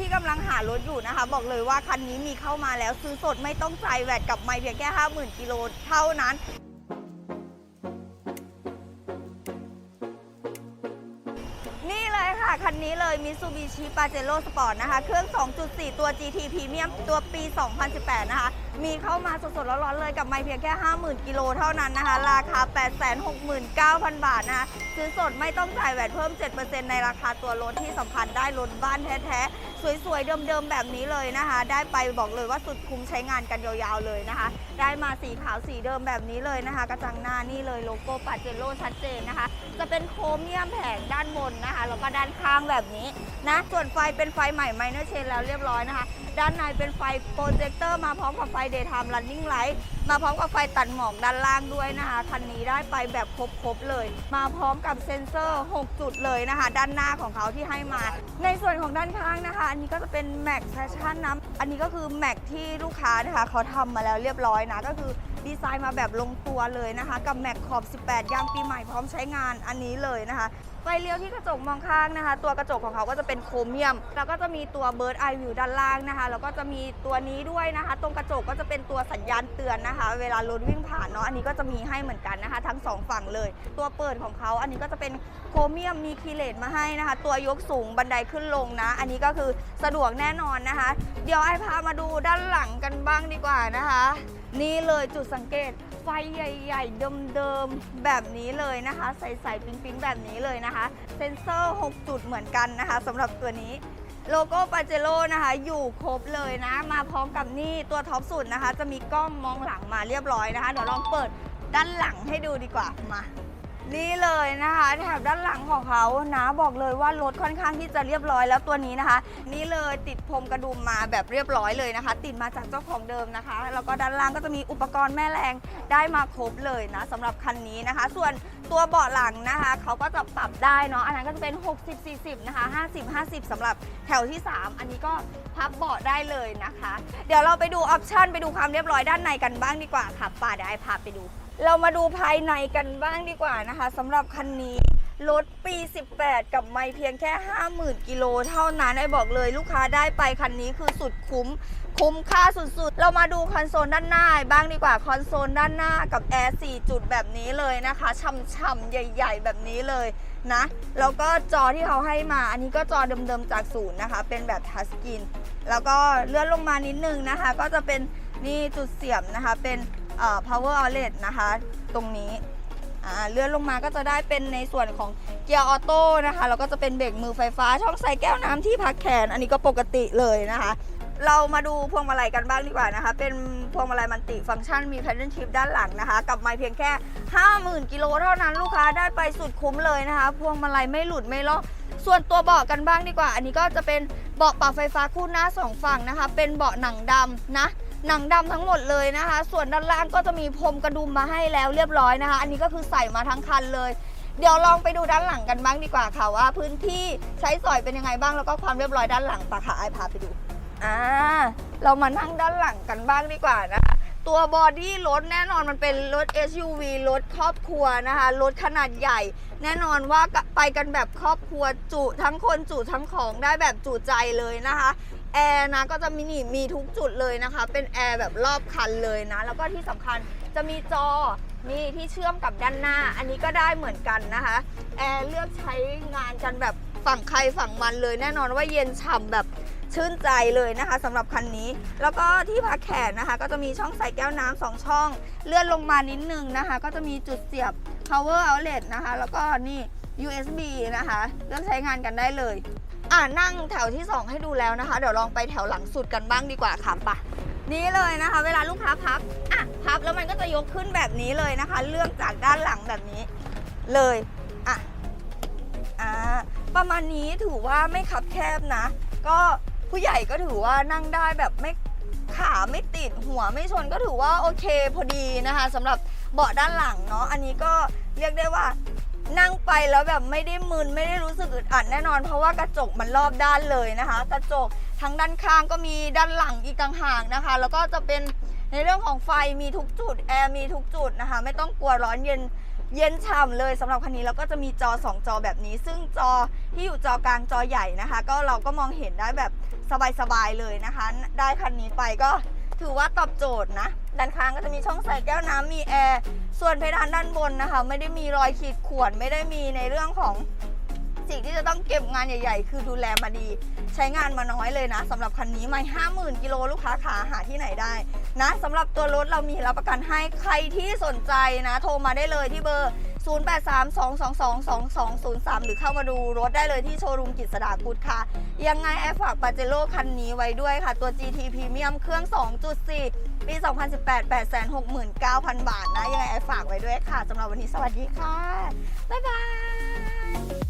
ที่กำลังหารถอยู่นะคะ บอกเลยว่าคันนี้มีเข้ามาแล้วซื้อสดไม่ต้องจ่ายแวดกับไม่เพียงแค่ 50,000กิโลเท่านั้นนี่เลยค่ะ คันนี้เลย Mitsubishi Pajero Sport นะคะ เครื่อง 2.4 ตัว GT Premium ตัวปี 2018 นะคะ มีเข้ามาสดๆร้อนๆเลยกับไม่เพียงแค่ 50,000 กิโลเท่านั้นนะคะ ราคา 869,000 บาทนะคะซื้อสดไม่ต้องจ่ายแหวนเพิ่ม 7%ในราคาตัวรถที่สำคัญได้รถบ้านแท้ๆ สวยๆ เดิมๆ แบบนี้เลยนะคะ ได้ไปบอกเลยว่าสุดคุ้มใช้งานกันยาวๆเลยนะคะ ได้มาสีขาวสีเดิมแบบนี้เลยนะคะ กระจังหน้านี่เลยโลโก้ปาเจโร่ชัดเจนนะคะ จะเป็นโครเมียมแผงด้านบนนะคะแล้วก็ด้านข้างแบบนี้นะส่วนไฟเป็นไฟใหม่ไมเนอร์เชนแล้วเรียบร้อยนะคะ ด้านในเป็นไฟโปรเจคเตอร์มาพร้อมกับไฟ Daytime Running Light มาพร้อมกับไฟตัดหมอกด้านล่างด้วยนะคะคันนี้ได้ไปแบบครบๆเลย มาพร้อมกับเซ็นเซอร์ 6 จุดเลยนะคะ ด้านหน้าของเขาที่ให้มา ในส่วนของด้านข้างนะคะ อันนี้ก็จะเป็นแม็กแฟชั่นนะอันนี้ก็คือแม็กที่ลูกค้านะคะเขาทำมาแล้วเรียบร้อยนะก็คือดีไซน์มาแบบลงตัวเลยนะคะ กับแม็กขอบ 18 ยางปีใหม่พร้อมใช้งานอันนี้เลยนะคะไฟเลี้ยวที่กระจกมองข้างนะคะ ตัวกระจกของเขาก็จะเป็นโครเมียม แล้วก็จะมีตัวเบิร์ดไอวิวด้านล่างนะคะแล้วก็จะมีตัวนี้ด้วยนะคะ ตรงกระจกก็จะเป็นตัวสัญญาณเตือนนะคะ เวลารถวิ่งผ่านเนาะอันนี้ก็จะมีให้เหมือนกันนะคะ ทั้งสองฝั่งเลย ตัวเปิดของเขาอันนี้ก็จะเป็นโครเมียมมีคีเลตมาให้นะคะ ตัวยกสูงบันไดขึ้นลงนะ อันนี้ก็คือสะดวกแน่นอนนะคะ เดี๋ยวไอพามาดูด้านหลังกันบ้างดีกว่านะคะ นี่เลยจุดสังเกตไฟใหญ่ๆ เดิมๆ แบบนี้เลยนะคะ ใสๆปิ๊งๆ แบบนี้เลยนะคะ เซ็นเซอร์ 6 จุดเหมือนกันนะคะสำหรับตัวนี้ โลโก้ปาเจโร่นะคะ อยู่ครบเลยนะ มาพร้อมกับนี่ตัวท็อปสุดนะคะ จะมีกล้องมองหลังมาเรียบร้อยนะคะ เดี๋ยวลองเปิดด้านหลังให้ดูดีกว่ามานี่เลยนะคะแถบด้านหลังของเขานะบอกเลยว่ารถค่อนข้างที่จะเรียบร้อยแล้วตัวนี้นะคะ นี่เลยติดพรมกระดุมมาแบบเรียบร้อยเลยนะคะ ติดมาจากเจ้าของเดิมนะคะ แล้วก็ด้านล่างก็จะมีอุปกรณ์แม่แรงได้มาครบเลยนะสำหรับคันนี้นะคะ ส่วน ตัวเบาะหลังนะคะเขาก็จะปรับได้เนาะอันนั้นก็จะเป็น 60 40 นะคะ 50 50สำหรับแถวที่ 3 อันนี้ก็พับเบาะได้เลยนะคะ เดี๋ยวเราไปดูออปชั่นไปดูความเรียบร้อยด้านในกันบ้างดีกว่าค่ะป่าเดี๋ยวไอพาไปดู เรามาดูภายในกันบ้างดีกว่านะคะสำหรับคันนี้รถปี 18 กับไม่เพียงแค่ 50,000 กิโลเท่านั้นไอ้บอกเลยลูกค้าได้ไปคันนี้คือสุดคุ้ม คุ้มค่าสุดๆ เรามาดูคอนโซลด้านหน้าบ้างดีกว่าคอนโซลด้านหน้ากับแอร์4จุดแบบนี้เลยนะคะช่ำๆใหญ่ ๆ แบบนี้เลยนะแล้วก็จอที่เขาให้มาอันนี้ก็จอเดิมๆจากศูนย์นะคะ เป็นแบบทัชสกรีนแล้วก็เลื่อนลงมานิดนึงนะคะ ก็จะเป็นนี่จุดเสียบนะคะเป็น power outlet นะคะ ตรงนี้เลื่อนลงมาก็จะได้เป็นในส่วนของเกียร์ออโต้นะคะแล้วก็จะเป็นเบรกมือไฟฟ้าช่องใส่แก้วน้ำที่พักแขน อันนี้ก็ปกติเลยนะคะ เรามาดูพวงมาลัยกันบ้างดีกว่านะคะ เป็นพวงมาลัยมันติฟังก์ชันมีแพดเดิลชิพด้านหลังนะคะ กับไม้เพียงแค่ 50,000กิโลเท่านั้นลูกค้าได้ไปสุดคุ้มเลยนะคะ พวงมาลัยไม่หลุดไม่ลอกส่วนตัวเบาะกันบ้างดีกว่า อันนี้ก็จะเป็นเบาะปรับไฟฟ้าคู่หน้าสองฝั่งนะคะ เป็นเบาะหนังดำนะ หนังดำทั้งหมดเลยนะคะ ส่วนด้านล่างก็จะมีพรมกระดุมมาให้แล้วเรียบร้อยนะคะ อันนี้ก็คือใส่มาทั้งคันเลย เดี๋ยวลองไปดูด้านหลังกันบ้างดีกว่าค่ะว่า พื้นที่ใช้สอยเป็นยังไงบ้างแล้วก็ความเรียบร้อยด้านหลังปะค่ะไอพาไปดูอ่าเรามานั่งด้านหลังกันบ้างดีกว่านะคะตัวบอดี้รถแน่นอนมันเป็นรถ SUV รถครอบครัวนะคะรถขนาดใหญ่ แน่นอนว่าไปกันแบบครอบครัวจุทั้งคนจุทั้งของได้แบบจุใจเลยนะคะ แอร์นะก็จะมีนี่มีทุกจุดเลยนะคะ เป็นแอร์แบบรอบคันเลยนะ แล้วก็ที่สำคัญจะมีจอนี่ที่เชื่อมกับด้านหน้า อันนี้ก็ได้เหมือนกันนะคะแอร์เลือกใช้งานกันแบบฝั่งใครฝั่งมันเลยแน่นอนว่าเย็นฉ่ำแบบชื่นใจเลยนะคะสำหรับคันนี้ แล้วก็ที่พักแขนนะคะ ก็จะมีช่องใส่แก้วน้ำสองช่อง เลื่อนลงมานิดนึงนะคะ ก็จะมีจุดเสียบ power outlet นะคะ แล้วก็นี่ USB นะคะเลือกใช้งานกันได้เลย อ่านั่งแถวที่ 2 ให้ดูแล้วนะคะ เดี๋ยวลองไปแถวหลังสุดกันบ้างดีกว่าค่ะปะนี่เลยนะคะ เวลาลูกค้าพับอะพับแล้วมันก็จะยกขึ้นแบบนี้เลยนะคะ เลื่อนจากด้านหลังแบบนี้ เลยอะอ่าประมาณนี้ถือว่าไม่คับแคบนะ ก็ผู้ใหญ่ก็ถือว่านั่งได้แบบไม่ขาไม่ติดหัวไม่ชนก็ถือว่าโอเคพอดีนะคะสำหรับเบาะด้านหลังเนาะอันนี้ก็เรียกได้ว่า นั่งไปแล้วแบบไม่ได้มึนไม่ได้รู้สึกอึดอัดแน่นอน เพราะว่ากระจกมันรอบด้านเลยนะคะ กระจกทั้งด้านข้างก็มีด้านหลังอีกต่างหากนะคะ แล้วก็จะเป็นในเรื่องของไฟมีทุกจุดแอร์มีทุกจุดนะคะ ไม่ต้องกลัวร้อนเย็นเย็นฉ่ำเลยสำหรับคันนี้แล้วก็จะมีจอ 2 จอแบบนี้ ซึ่งจอที่อยู่จอกลางจอใหญ่นะคะ ก็เราก็มองเห็นได้แบบสบายๆเลยนะคะ ได้คันนี้ไปก็ ถือว่าตอบโจทย์นะ ด้านข้างก็จะมีช่องใส่แก้วน้ำมีแอร์ ส่วนเพดานด้านบนนะคะ ไม่ได้มีรอยขีดข่วนไม่ได้มีในเรื่องของสิ่งที่จะต้องเก็บงานใหญ่ ๆ คือดูแลมาดี ใช้งานมาน้อยเลยนะสำหรับคันนี้ไม่ห้าหมื่นกิโลลูกค้าขาหาที่ไหนได้นะสำหรับตัวรถเรามีรับประกันให้ใครที่สนใจนะ โทรมาได้เลยที่เบอร์ 0832222203 หรือเข้ามาดูรถได้เลยที่โชว์รูมกิจสดากุดค่ะ ยังไงแอบฝากปาเจโร่คันนี้ไว้ด้วยค่ะ ตัว GT Premium เครื่อง 2.4 ปี 2018 869,000 บาทนะ ยังไงแอบฝากไว้ด้วยค่ะสำหรับวันนี้สวัสดีค่ะ บ๊ายบาย